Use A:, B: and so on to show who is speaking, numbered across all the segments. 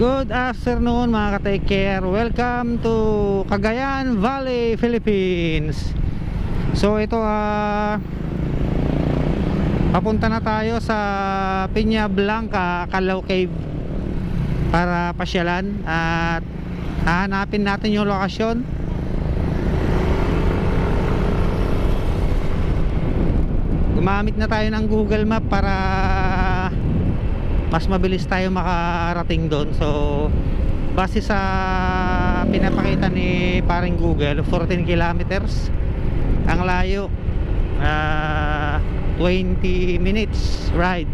A: Good afternoon mga ka-take care. Welcome to Cagayan Valley, Philippines. So ito ah Papunta na tayo sa Piña Blanca, Calao Cave Para pasyalan At hahanapin natin yung lokasyon. Gumamit na tayo ng Google Map para mas mabilis tayo makarating doon. So base sa pinapakita ni paring Google 14 kilometers ang layo ah, 20 minutes ride.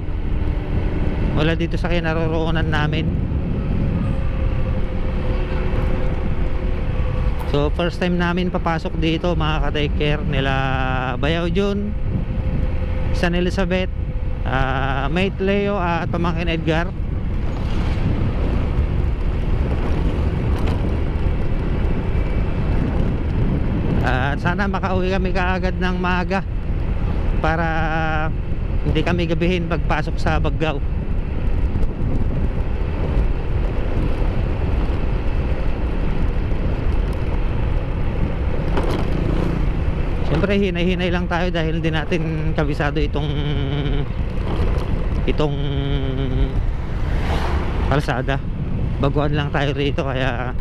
A: Wala dito sa kinaroroonan namin. So first time namin papasok dito mga ka-take nila Bayaw Jun San Elizabeth uh, mate Leo at pamangkin Edgar. At sana makauwi kami kaagad ng maaga para hindi kami gabihin pagpasok sa Baggaw Siyempre hinay-hinay lang tayo dahil hindi natin kabisado itong itong kalsada. Baguhan lang tayo rito kaya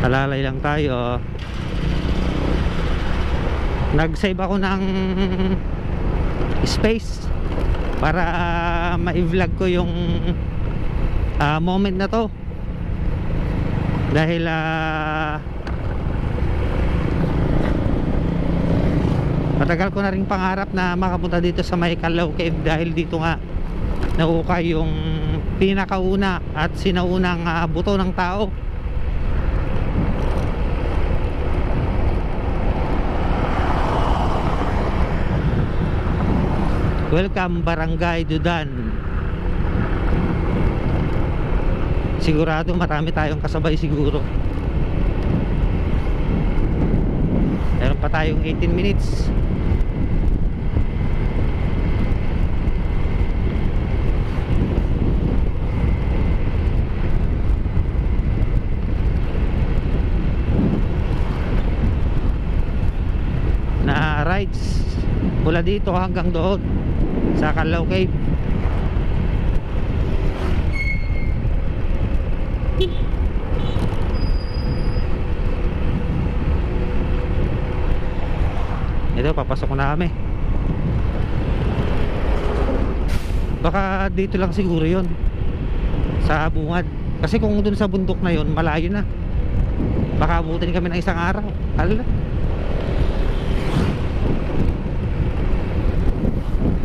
A: Alalay lang tayo. Nag-save ako ng space para ma-vlog ko yung ah, moment na to dahil ah, matagal ko na rin pangarap na makapunta dito sa may Cave dahil dito nga naukay yung pinakauna at sinaunang ah, buto ng tao. Welcome Barangay Dudan. Sigurado marami tayong kasabay siguro. Meron pa tayong 18 minutes na rides mula dito hanggang doon sa Calao Cave. Ito papasok na kami. Baka dito lang siguro yon sa bungad. Kasi kung dun sa bundok na yon malayo na. Baka abutin kami ng isang araw. Hala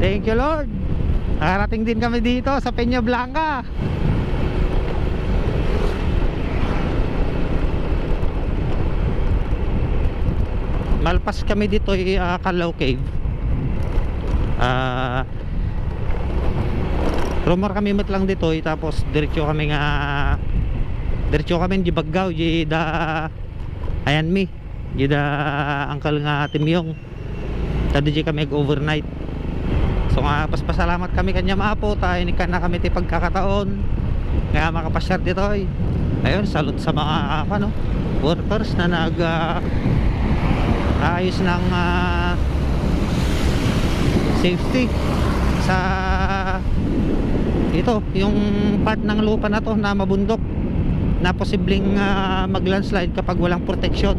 A: thank you lord. Nakarating din kami dito sa Peña Blanca malpas kami dito ay uh, Calao Cave. Ah rumor kami mat lang dito eh, tapos diretso kami nga diretso kami di Baggaw di da ayan mi di da angkal nga Timyong tadi di kami overnight so nga paspasalamat kami kanya maapo tayo ni na kami ti pagkakataon. Nga makapasyar dito ay ayun salute sa mga ano workers na nag uh, ayos ng uh, safety sa ito yung part ng lupa na to na mabundok. Na posibleng uh, mag landslide kapag walang protection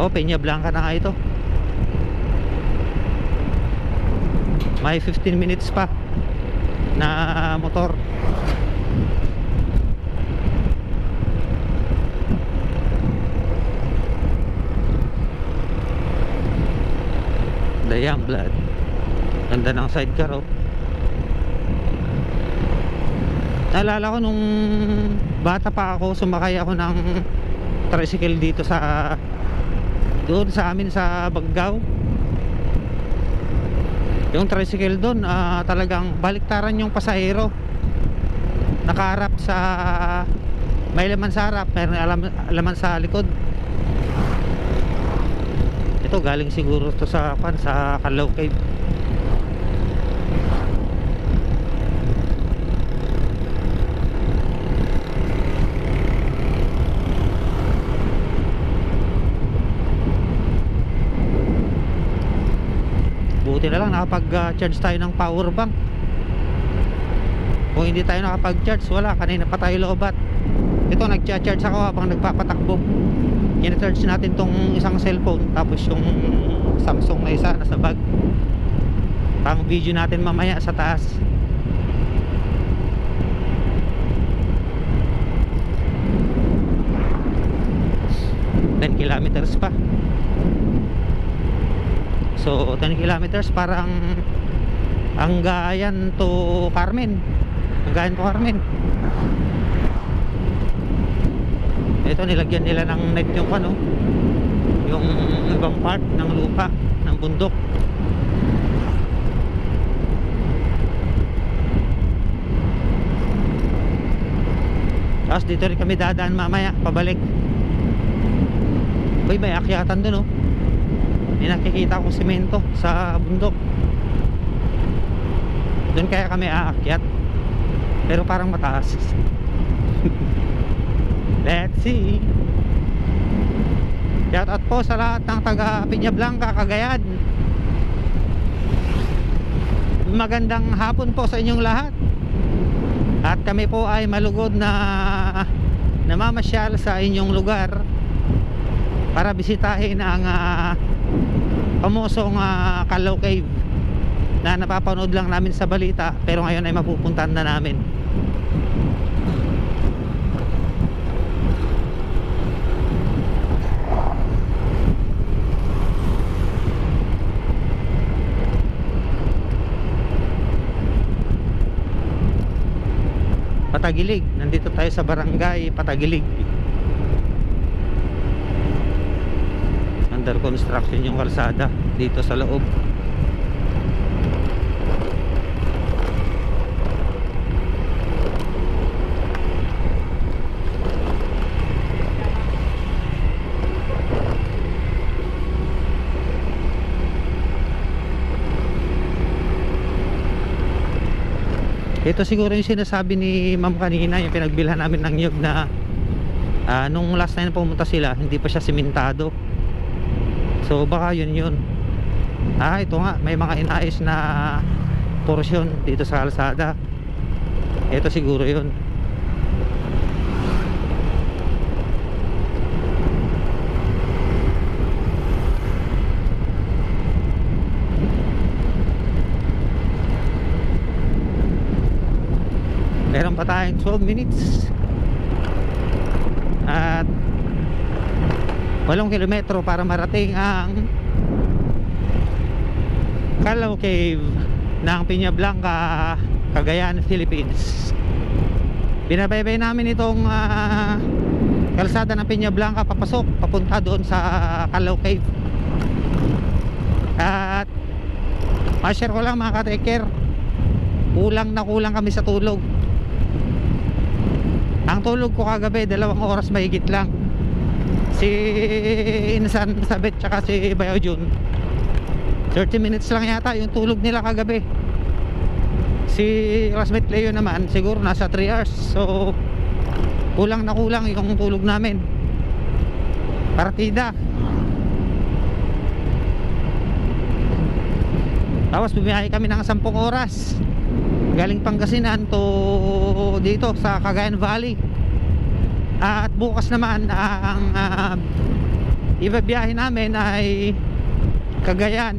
A: oh Peña Blanca na nga ito. May 15 minutes pa na motor. The young blood. Ganda ng sidecar oh. Naalala ko nung bata pa ako sumakay ako ng tricycle dito sa doon sa amin sa Baggaw yung tricycle doon ah, talagang baliktaran yung pasahero. Nakaharap sa may laman sa harap meron alam, laman sa likod. Ito galing siguro to sa pan sa Kalaw Cave buti na lang nakapag-charge tayo ng power bank. Kung hindi tayo nakapag-charge wala. Kanina pa tayo loobat ito nagcha-charge ako habang nagpapatakbo. In-charge natin tong isang cellphone tapos yung Samsung na isa nasa bag. Pang video natin mamaya sa taas. Ten kilometers pa so 10 kilometers parang ang gayan to Carmen. Ang gayan to Carmen. Ito nilagyan nila ng net yung ano yung ibang part ng lupa ng bundok. Tapos dito rin kami dadaan mamaya pabalik. Uy, may akyatan dun oh may nakikita akong simento sa bundok. Doon kaya kami aakyat. Pero parang mataas. Let's see. Shout out po sa lahat ng taga Piña Blanca Cagayan. Magandang hapon po sa inyong lahat. At kami po ay malugod na namamasyal sa inyong lugar para bisitahin ang uh, pamosong uh, Kalaw Cave na napapanood lang namin sa balita pero ngayon ay mapupuntahan na namin. Patagilig. Nandito tayo sa barangay Patagilig under construction yung kalsada dito sa loob. Ito siguro yung sinasabi ni ma'am kanina yung pinagbilhan namin ng nyug na ah, nung last time pumunta sila hindi pa siya simentado so baka yun yun. Ah ito nga may mga inayos na porsyon dito sa kalsada. Ito siguro yun. Meron pa tayong 12 minutes. At 8 kilometro para marating ang Calao Cave ng Piña Blanca Cagayan, Philippines. Binabaybay namin itong ah, kalsada ng Piña Blanca papasok papunta doon sa Calao Cave. At ma-share ko lang mga ka-taker kulang na kulang kami sa tulog. Ang tulog ko kagabi dalawang oras mahigit lang si Insan Sabet tsaka si Bayo Jun 30 minutes lang yata yung tulog nila kagabi. Si Rasmet Leo naman siguro nasa 3 hours. So kulang na kulang yung tulog namin. Partida. Tapos bumiyahe kami ng 10 oras. Galing Pangasinan to dito sa Cagayan Valley at bukas naman ang uh, ibabiyahe namin ay Cagayan.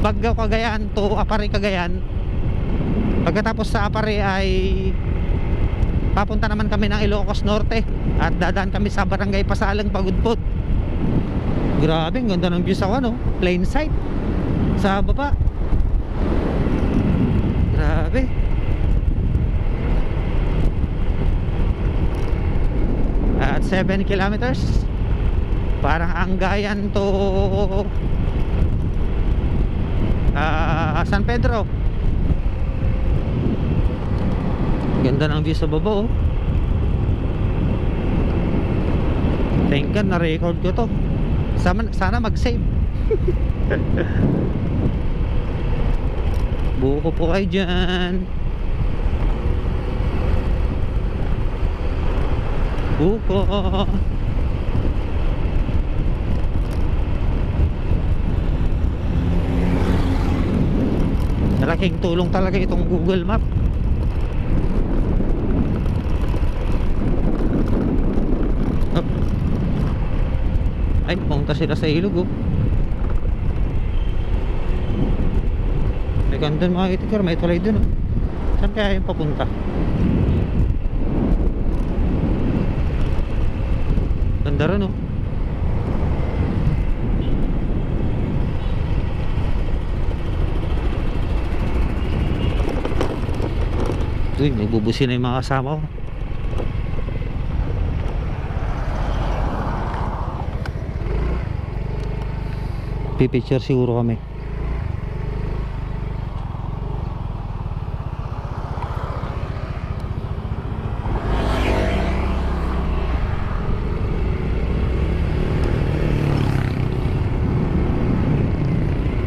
A: Baggao Cagayan to Apari Cagayan. Pagkatapos sa Apari ay papunta naman kami ng Ilocos Norte at dadaan kami sa Barangay Pasalang Pagudpod. Grabe ang ganda ng view sa ano plain sight. Sa baba. Grabe at 7 kilometers parang anggayan to ah, San Pedro ganda ng view sa baba oh Thank God, na-record ko to. Sana, sana mag-save. Buko po kayo dyan. Buko. Malaking tulong talaga itong Google Map. Ay, pumunta sila sa ilog oh. May ganda mga itikar, may tulay dun oh. Saan kaya yung papunta? Ganda rin oh. Uy, may bubusin na yung mga kasama ko. Pipicture siguro kami.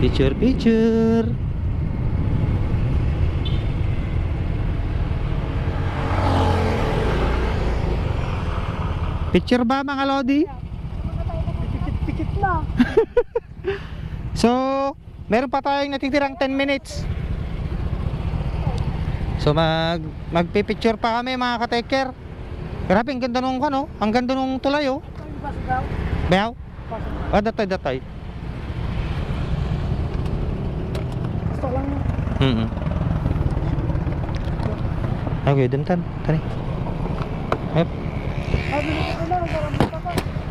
A: Picture, picture. Picture ba mga Lodi?
B: Pikit-pikit na.
A: So, meron pa tayong natitirang 10 minutes. So, mag magpi-picture pa kami mga ka-taker. Grabe, ang ganda nung ano, ang ganda nung tulay oh. Bayaw?
B: Pasok.
A: Ah, Mm Okay, dun tan. Tani. Yep.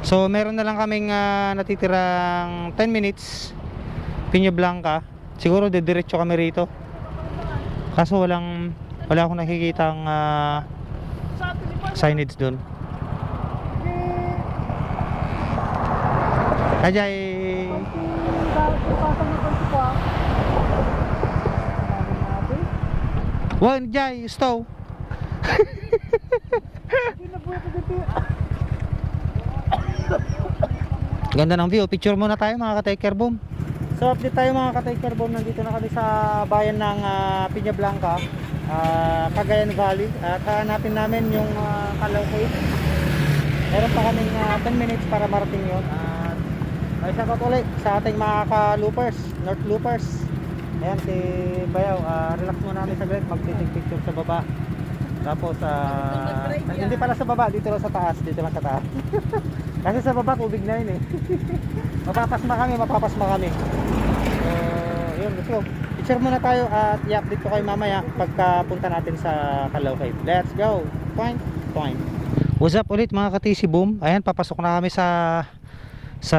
A: So, meron na lang kaming ah, natitirang 10 minutes. Pinya Blanca. Siguro didiretso kami rito. Kaso walang wala akong nakikita ang
B: Sa atin ni Pan.
A: signage doon. Ajay.
B: konting dahil pasang na konti ko ah. Sabi natin. Buhay ko dito.
A: Ganda ng view. Picture muna tayo mga ka-taker boom.
B: So update tayo mga ka-taker bomb. Nandito na kami sa bayan ng uh, Piña Blanca, ah, Cagayan Valley. At hanapin namin yung uh, Calaw Cave. Meron pa kaming ah, 10 minutes para marating yun. At ay sa ulit sa ating mga ka-loopers, North Loopers. Ayan si Bayaw, ah, relax muna kami saglit, mag-take picture sa baba. Tapos, ah, hindi pala sa baba, dito lang sa taas, dito lang sa taas. Kasi sa baba, tubig na yun eh. mapapasma kami, mapapasma kami. So, yun, let's go. Picture muna tayo at i-update ko kayo mamaya pagka punta natin sa Calao Cave. Let's go! Point, point.
A: What's up ulit mga ka-TC boom. Ayan, papasok na kami sa sa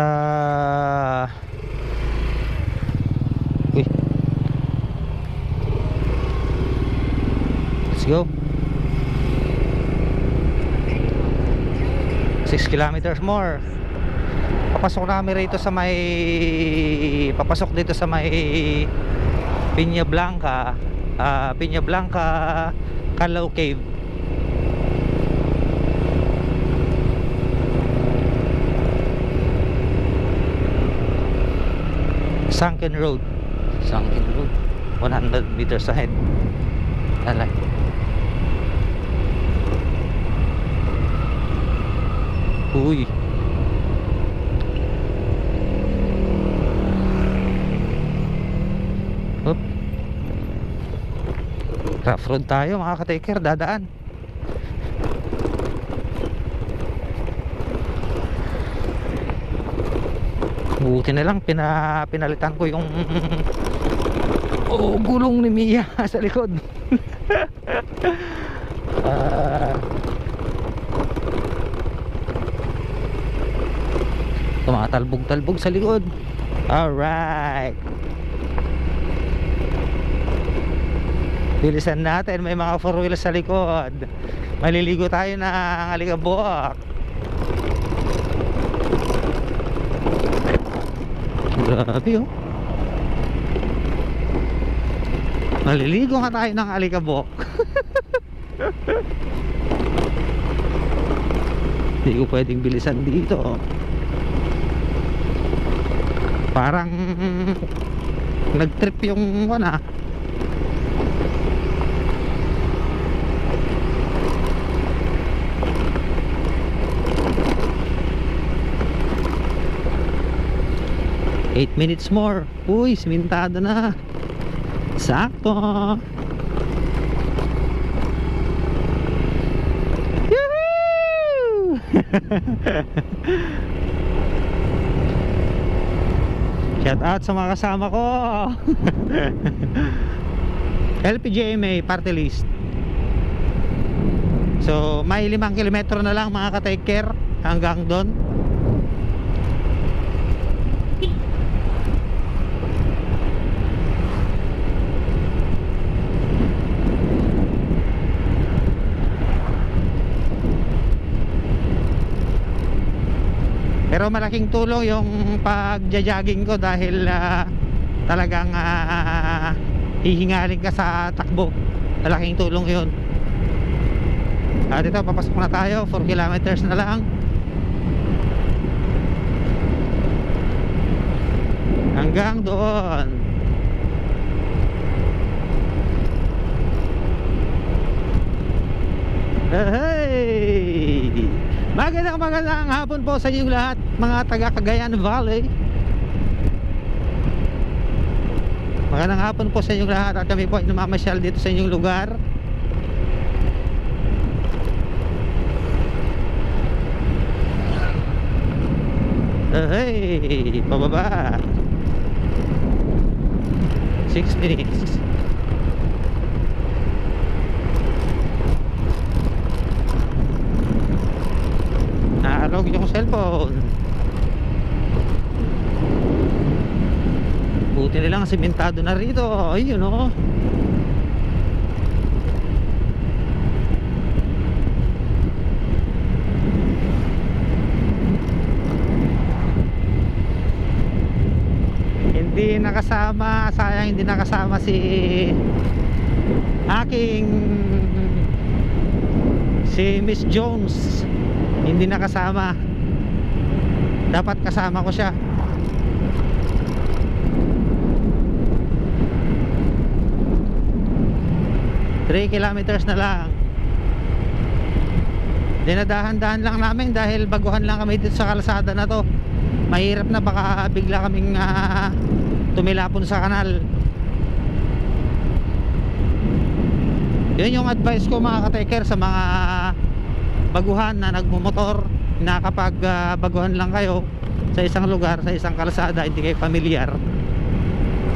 A: Let's go. 6 kilometers more. Papasok na kami rito sa may papasok dito sa may Piña Blanca, ah Piña Blanca Calao Cave. Sunken Road. Sunken Road. 100 meters ahead. Alay. Uy. Up. Rough road tayo mga ka-taker, dadaan. Buti na lang pina, pinalitan ko yung oh, gulong ni Mia sa likod. Ah. Tumatalbog-talbog sa likod. Alright. Bilisan natin, may mga four wheels sa likod. Maliligo tayo ng alikabok. Grabe oh. Maliligo nga tayo ng alikabok. Hindi ko pwedeng bilisan dito. Parang nag-trip yung ano ah. Eight minutes more. Uy, simintado na. Sakto. Yahoo! Shout out sa mga kasama ko. LPGMA party list. So, may limang kilometro na lang mga ka-take care hanggang doon. Pero malaking tulong yung pagja-jogging ko dahil ah, talagang ah, hihingalin ka sa takbo. Malaking tulong 'yon. At ito, papasok na tayo. 4 kilometers na lang. Hanggang doon. Hey! Magandang magandang hapon po sa inyong lahat mga taga Cagayan Valley. Magandang hapon po sa inyong lahat at kami po ay namamasyal dito sa inyong lugar. Hey! Pababa. 6 minutes. Naalog yung cellphone Buti nilang simentado na rito. Ayun o Hindi nakasama Sayang hindi nakasama si Aking Si Miss Jones. Hindi nakasama. Dapat kasama ko siya Three kilometers na lang. Dinadahan-dahan lang namin dahil baguhan lang kami dito sa kalsada na to. Mahirap na baka bigla kaming ah, tumilapon sa kanal. Yun yung advice ko mga ka-taker sa mga baguhan na nagmumotor na kapag ah, baguhan lang kayo sa isang lugar, sa isang kalsada hindi kayo familiar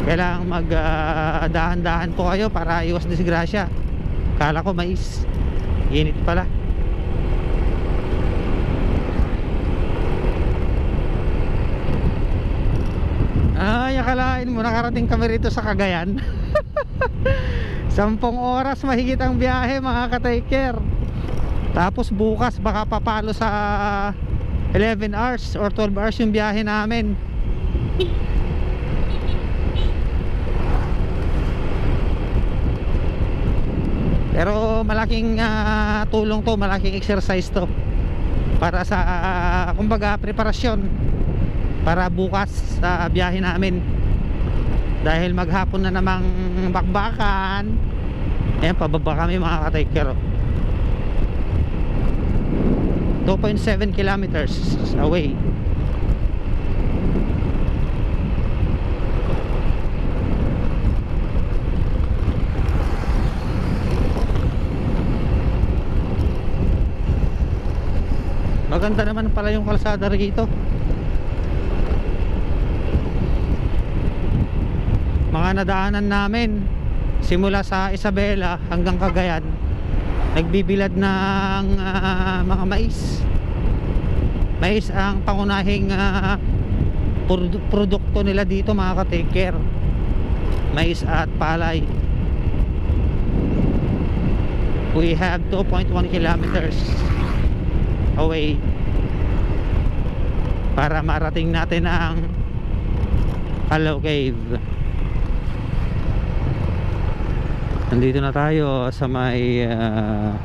A: kailangan mag ah, dahan-dahan po kayo para iwas disgrasya. Kala ko mais. Init pala. Ay akalain mo nakarating kami rito sa Cagayan. Sampung oras mahigit ang biyahe mga ka-taker. Tapos bukas baka papalo sa 11 hours or 12 hours yung biyahe namin Pero malaking ah, tulong to, malaking exercise to para sa ah, kumbaga preparasyon para bukas sa biyahe namin. Dahil maghapon na namang bakbakan. Ayan, pababa kami mga ka-taker. oh. 2.7 kilometers away. Maganda naman pala yung kalsada rito. Mga nadaanan namin simula sa Isabela hanggang Cagayan nagbibilad ng ah, mga mais. Mais ang pangunahing ah, produ- produkto nila dito mga ka-take care. Mais at palay. We have 2.1 kilometers away. Para marating natin ang Hollow Cave nandito na tayo sa may uh,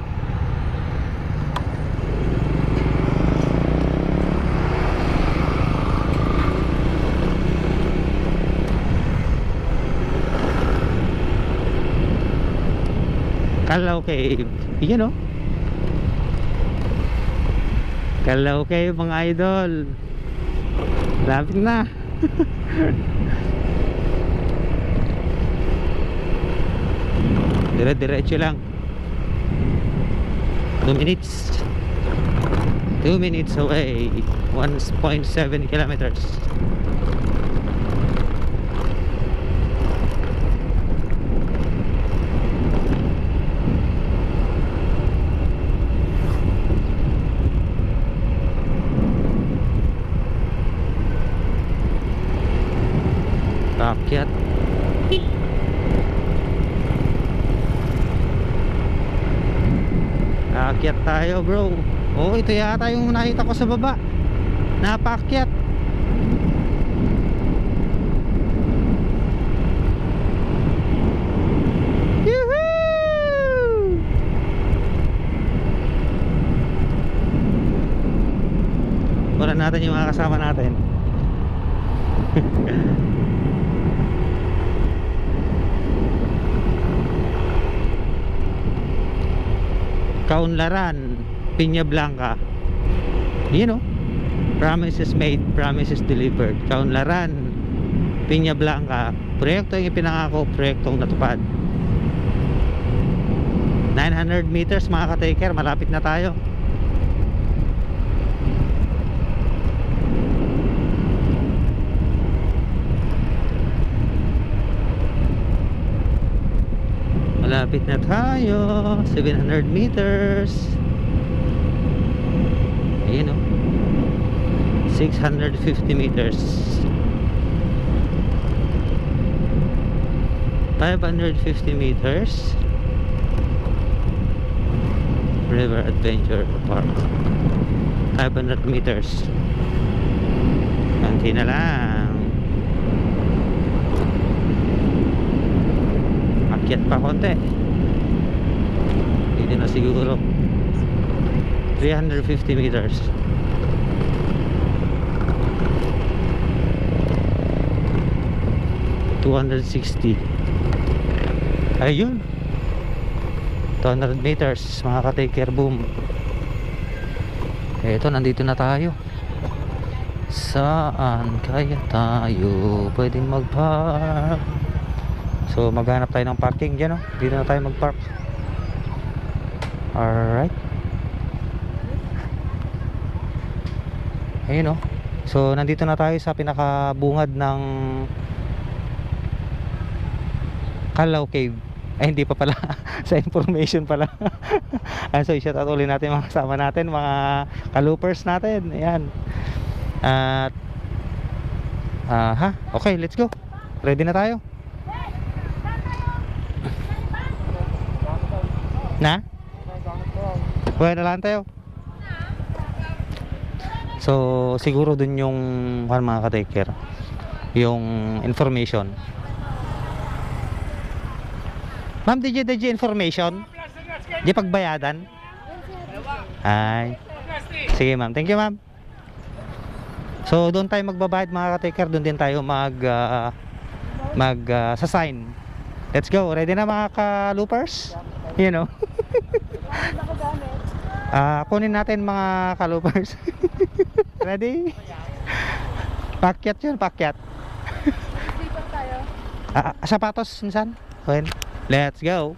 A: Hollow Cave yan o no? Kalaw Cave mga idol. Lapit na. Dire-diretso lang. 2 minutes. 2 minutes away. 1.7 kilometers. Akyat. Akyat tayo bro. Oh, ito yata yung nakita ko sa baba. Napakyat. Wala natin yung mga kasama natin. Kaunlaran, Piña Blanca. Yun o. Promises made, promises delivered. Kaunlaran, Piña Blanca. Proyekto yung ipinangako, proyektong natupad. 900 meters mga ka-taker, malapit na tayo. Malapit na tayo. 700 meters. Ayun o. 650 meters. 550 meters. River Adventure Park. 500 meters. Kanti na lang. Akyat pa konti. Hindi na siguro. 350 meters. Two hundred sixty. Ayun. 200 meters mga ka-taker boom. Eto, nandito na tayo. Saan kaya tayo pwedeng mag-park? So maghanap tayo ng parking dyan, oh. Dito na tayo mag-park. Alright. Ayun, oh. So nandito na tayo sa pinakabungad ng Kalaw Cave. Ay hindi pa pala sa information pala. Ayan, so shout out ulit natin mga kasama natin, mga kalupers natin. Ayan. At ah ha, okay, let's go. Ready na tayo. Na? Na lang tayo. So, siguro dun yung mga ka-taker, yung information. Ma'am, did you, did you information? Di pagbayadan? Ay. Sige ma'am. Thank you ma'am. So, doon tayo magbabayad mga ka-taker. Doon din tayo mag, ah, mag, ah, sa sign. Let's go. Ready na mga ka-loopers? You know. Ah, kunin natin mga ka-loopers. Ready? Pakyat yun, pakyat. Ah, sapatos minsan? Well, let's go.